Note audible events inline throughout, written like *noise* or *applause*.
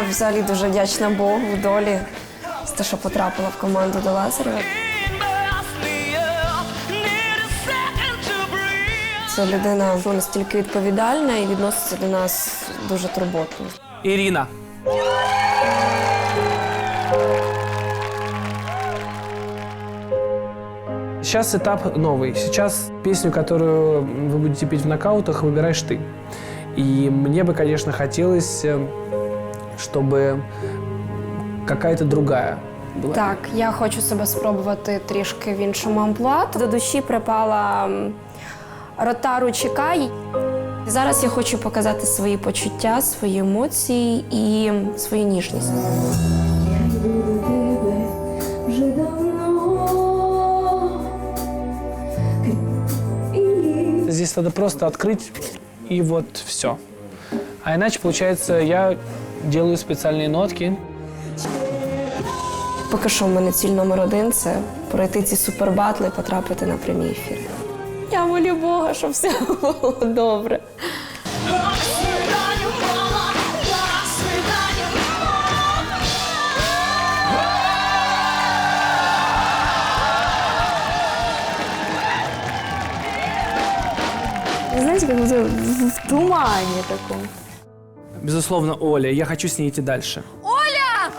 Я взагалі дуже вдячна Богу, долі, за те, що потрапила в команду до Лазарева. Це людина ну, настільки відповідальна і відноситься до нас дуже турботно. Ирина. Сейчас этап новый. Сейчас песню, которую вы будете петь в нокаутах, выбираешь ты. И мне бы, конечно, хотелось, э, чтобы какая-то другая была. Так, я хочу себе спробувати трішки в іншому амплуа. До душі припала м, ротару Чекай. Зараз я хочу показати свої почуття, свої емоції і свою ніжність. вже давно. І Здесь надо просто открыть и вот все. А иначе, получается, я делаю специальные нотки. Поки що в мене ціль номер один це пройти ці супербатли і потрапити на прямі ефіри. Я молю Бога, щоб все було добре. знаете, как будто в тумане таком. Безусловно, Оля, я хочу с ней идти дальше. Оля!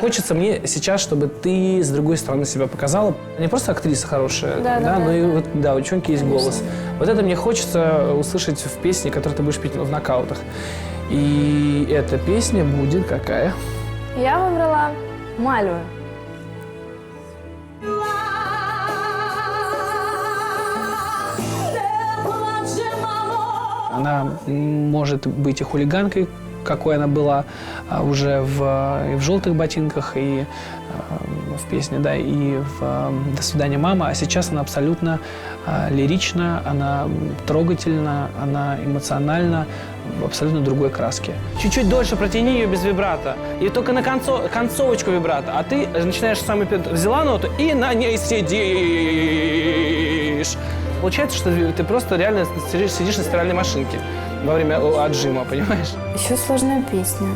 Хочется мне сейчас, чтобы ты с другой стороны себя показала. Не просто актриса хорошая, Да, да, да, но и вот, да, у девчонки есть голос. Вот это мне хочется услышать в песне, которую ты будешь петь в нокаутах. И эта песня будет какая? Я вибрала Мальву. Она может быть и хулиганкой, какой она была а, уже в, и в желтых ботинках, и а, в песне, да, и в «До свидания, мама». А сейчас она абсолютно а, лирична, она трогательна, она эмоциональна, в абсолютно другой краске. Чуть-чуть дольше протяни ее без вибрата. И только на концо- концовочку вибрата. А ты начинаешь самый пер- взяла ноту и на ней сидишь. Получается, что ты просто реально сидишь, сидишь на стиральной машинке во время отжима, понимаешь? Еще сложная песня.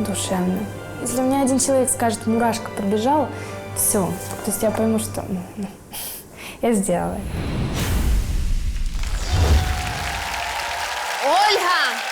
Душевная. Если мне один человек скажет, мурашка пробежала, все. То есть я пойму, что м, *laughs* я сделала. Ольга!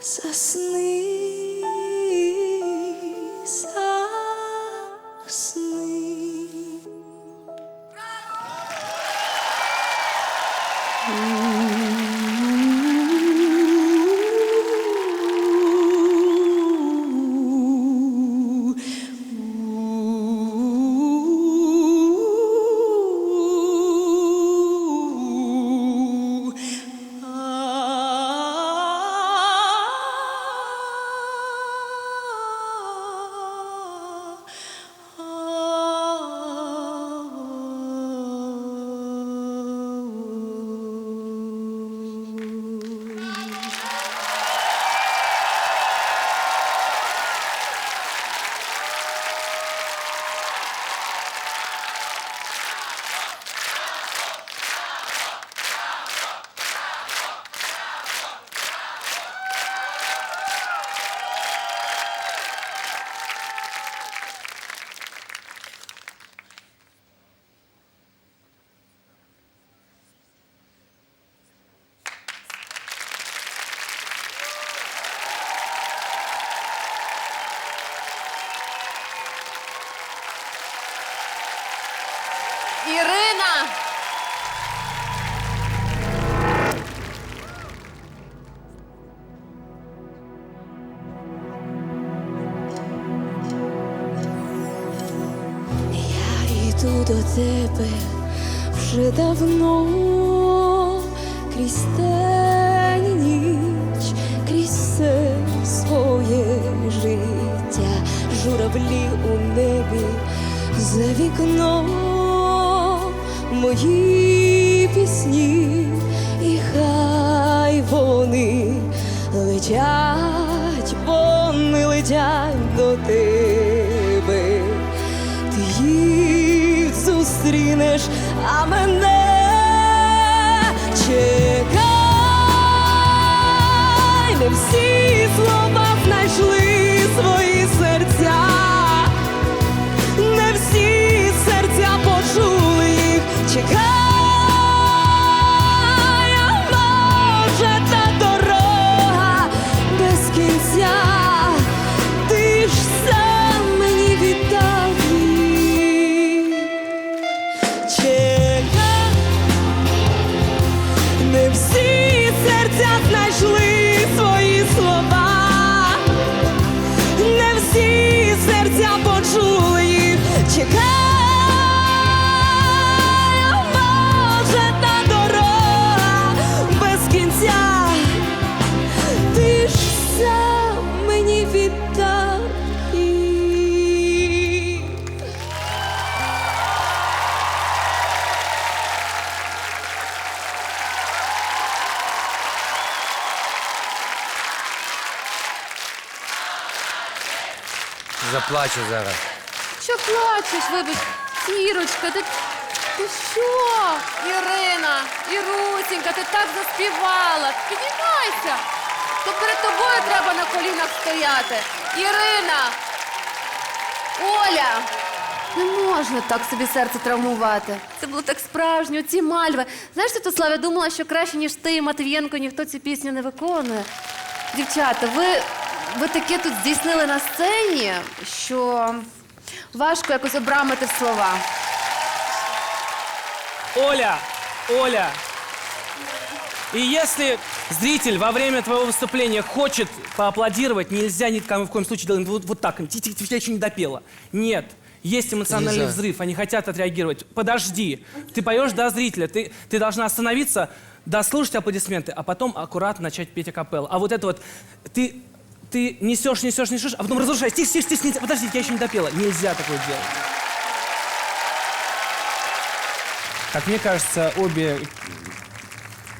Sasni. Тебе вже давно, крізь день ніч, крізь все своє життя, журавлі у небі за вікном, мої пісні, і хай вони летять, вони летять до тебе зустрінеш, а мене Заплачу зараз. Що плачеш, вибач, Кірочка, ти, ти що? Ірина, Ірусінька, ти так заспівала. Піднімайся. То перед тобою треба на колінах стояти. Ірина! Оля! Не можна так собі серце травмувати. Це було так справжньо, ці мальви. Знаєш, Святослав, я думала, що краще, ніж ти і Матвієнко, ніхто цю пісню не виконує. Дівчата, ви, ви таке тут здійснили на сцені, що важко якось обрамити в слова. Оля, Оля, и если зритель во время твоего выступления хочет поаплодировать, нельзя ни в коем случае делать вот, вот так. Ты, ты, ты еще не допела. Нет. Есть эмоциональный Нельзя. взрыв, они хотят отреагировать. Подожди. Ты поешь до зрителя, ты, ты должна остановиться, дослушать аплодисменты, а потом аккуратно начать петь акапелла. А вот это вот, ты, ты несешь, несешь, несешь, а потом разрушаешь. Тихо, тихо, тихо, тихо, подожди, я еще не допела. Нельзя такое делать. Как мне кажется, обе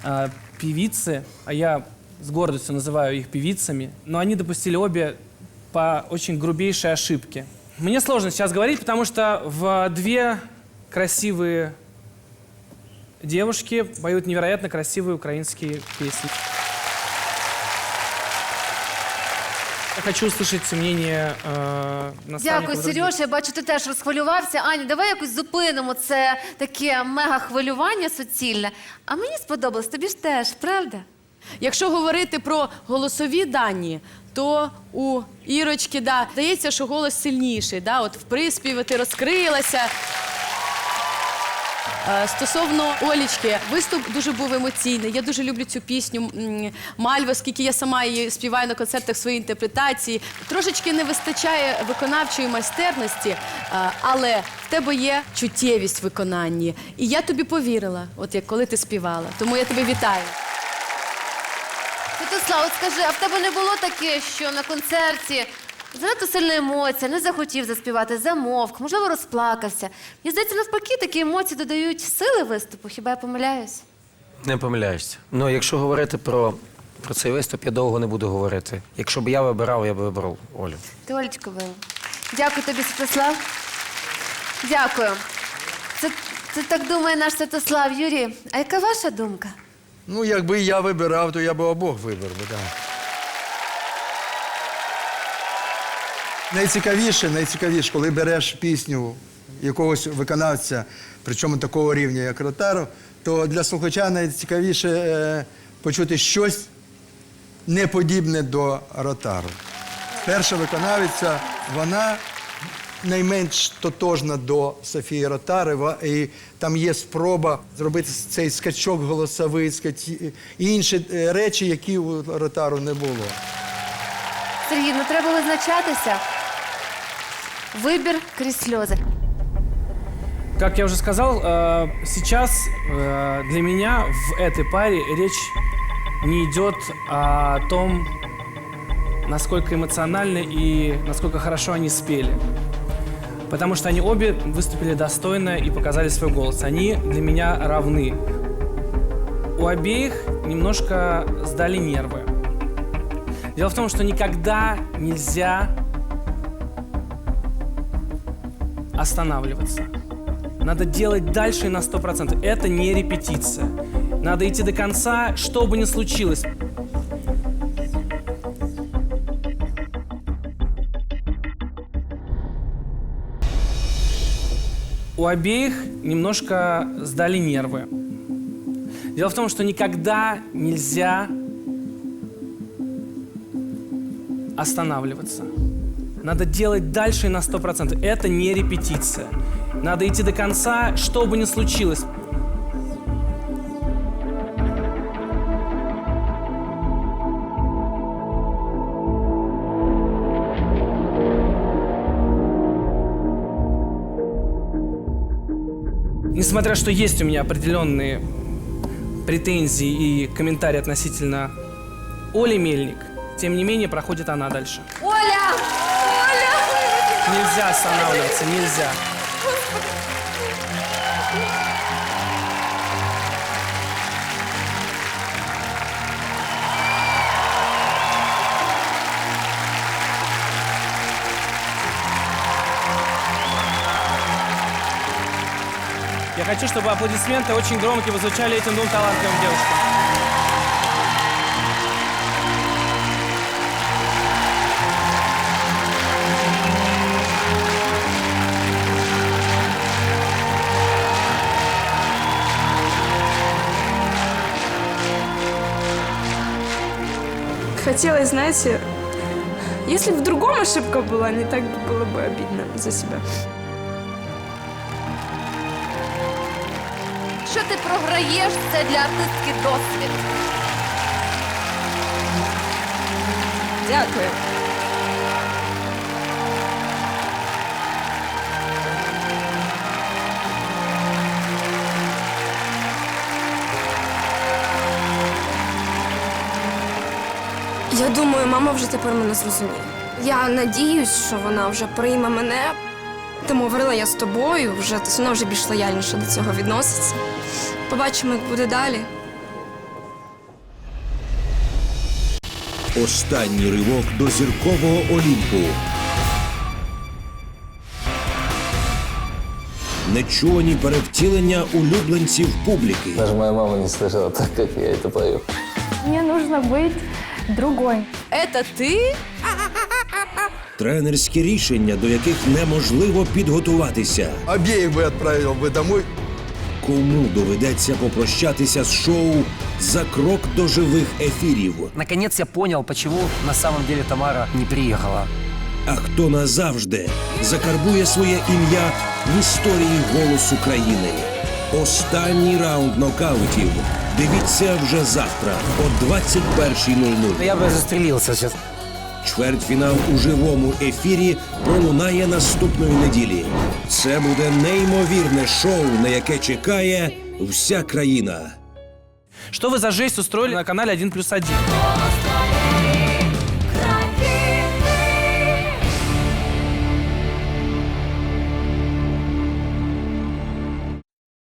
э, певицы, а я с гордостью называю их певицами, но они допустили обе по очень грубейшей ошибке. Мне сложно сейчас говорить, потому что в две красивые девушки поют невероятно красивые украинские песни. Хочу услышать мнение э, наставников Дякую. Сереж. Я бачу, ти теж розхвилювався. Аню, давай якось зупинимо це таке мега хвилювання суцільне. А мені сподобалось, тобі ж теж, правда? Якщо говорити про голосові дані, то у Ірочки да, здається, що голос сильніший. Да? От в приспіві ти розкрилася. Е, Стосовно Олічки, виступ дуже був емоційний. Я дуже люблю цю пісню Мальва, оскільки я сама її співаю на концертах своїй інтерпретації. Трошечки не вистачає виконавчої майстерності, е, але в тебе є чуттєвість в виконанні. І я тобі повірила, от як коли ти співала. Тому я тебе вітаю. Святослав, от скажи, а в тебе не було таке, що на концерті занадто сильна емоція, не захотів заспівати, замовк, можливо, розплакався. Мені здається, навпаки, такі емоції додають сили виступу. Хіба я помиляюсь? Не помиляєшся. Ну, якщо говорити про, про цей виступ, я довго не буду говорити. Якщо б я вибирав, я б вибрав Олю. Ти Олечко вела. Дякую тобі, Святослав. Дякую. Це, це так думає наш Святослав. Юрій, а яка ваша думка? Ну, якби я вибирав, то я би обох вибрав. Да. Найцікавіше, найцікавіше, коли береш пісню якогось виконавця, причому такого рівня, як Ротару, то для слухача найцікавіше е, почути щось неподібне до Ротару. Перша виконавиця, вона найменш тотожна до Софії Ротарева, і там є спроба зробити цей скачок голосовий, скаті- і інші е, речі, які у Ротару не було. Сергій, ну треба визначатися. Вибір крізь сльози. Как я уже сказал, э, сейчас э, для меня в этой паре речь не идет о том, насколько эмоционально и насколько хорошо они спели. Потому что они обе выступили достойно и показали свой голос. Они для меня равны. У обеих немножко сдали нервы. Дело в том, что никогда нельзя останавливаться. Надо делать дальше на 100%. Это не репетиция. Надо идти до конца, что бы ни случилось. У обеих немножко сдали нервы. Дело в том, что никогда нельзя останавливаться. Надо делать дальше на 100%. Это не репетиция. Надо идти до конца, что бы ни случилось. Несмотря что есть у меня определенные претензии и комментарии относительно Оли Мельник, тем не менее проходит она дальше. Оля! Нельзя останавливаться, нельзя. Я хочу, чтобы аплодисменты очень громко звучали этим двум талантливым девушкам. Хотелось, знаете, если бы в другом ошибка была, не так бы было бы обидно за себя. Що ти програєш, це для артистки досвід. Дякую. Я думаю, мама вже тепер мене зрозуміє. Я надіюсь, що вона вже прийме мене. Тому говорила я з тобою, вже вона вже більш лояльніше до цього відноситься. Побачимо, як буде далі. Останній ривок до зіркового Олімпу. Нечувані перевтілення улюбленців публіки. Даже моя мама не слышала так, как я это пою. Мне нужно быть другой. Это ты? Тренерські рішення, до яких неможливо підготуватися. Обеих бы отправил бы домой. Кому доведеться попрощатися з шоу за крок до живих ефірів? Наконец я понял, почему на самом деле Тамара не приехала. А хто назавжди закарбує своє ім'я в історії голос України? Останній раунд нокаутів. Дивіться вже завтра о 21.00. Я бы застрелился сейчас. Чвертьфінал у живому ефірі пролунає наступної неділі. Це буде неймовірне шоу, на яке чекає вся країна. Что вы за жесть устроили на канале 1 плюс 1?